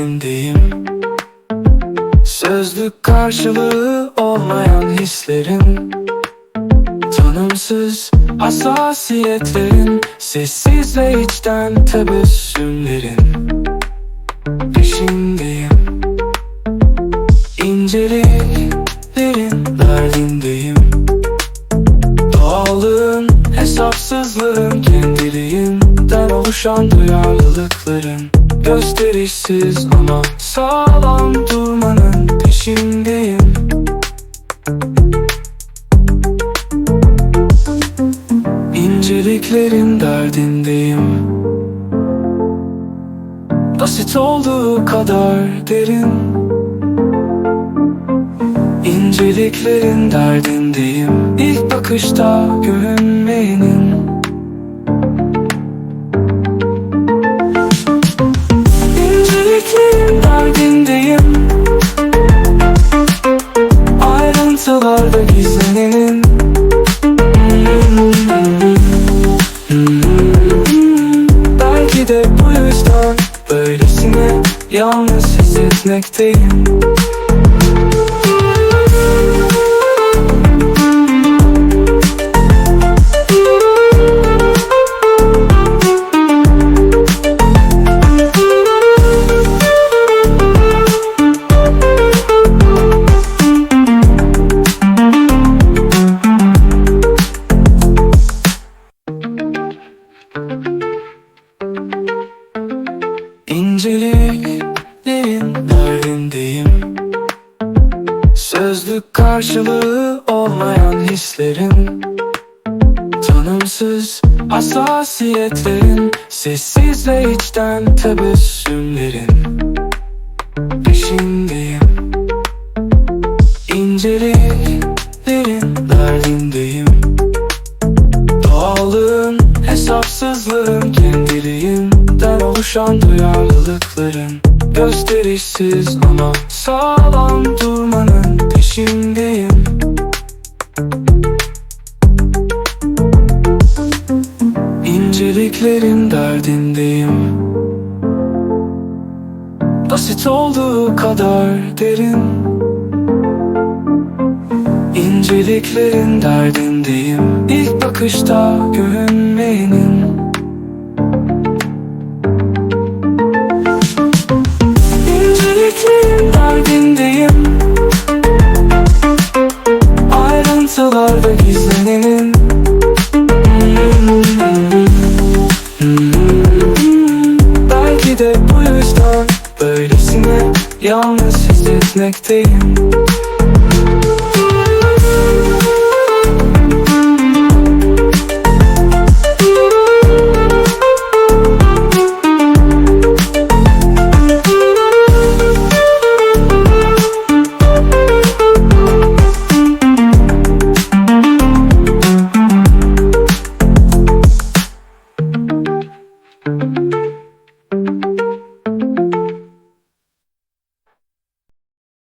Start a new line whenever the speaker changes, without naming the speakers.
derdindeyim Sözlük karşılığı olmayan hislerin Tanımsız hassasiyetlerin Sessiz ve içten tebessümlerin Peşindeyim. İnceliklerin derdindeyim. Doğallığın, hesapsızlığın, kendiliğinden oluşan duyarlılıkların Gösterişsiz ama sağlam durmanın peşindeyim. İnceliklerin derdindeyim. Basit olduğu kadar derin. İnceliklerin derdindeyim. İlk bakışta görünmeyenin yalnız hissetmekteyim İnceliklerin derdindeyim. Sözlük karşılığı olmayan hislerin. Tanımsız hassasiyetlerin. Sessiz ve içten tebessümlerin. Peşindeyim. İnceliklerin derdindeyim. Doğalın hesapsızlığın Kendiliğinden oluşan duyarlılıkların Gösterişsiz ama sağlam durmanın peşindeyim. İnceliklerin derdindeyim. Basit olduğu kadar derin. İnceliklerin derdindeyim. İlk bakışta görünmeyenin Gizlenenin Belki de bu yüzden böylesine yalnız hissetmekteyim thank you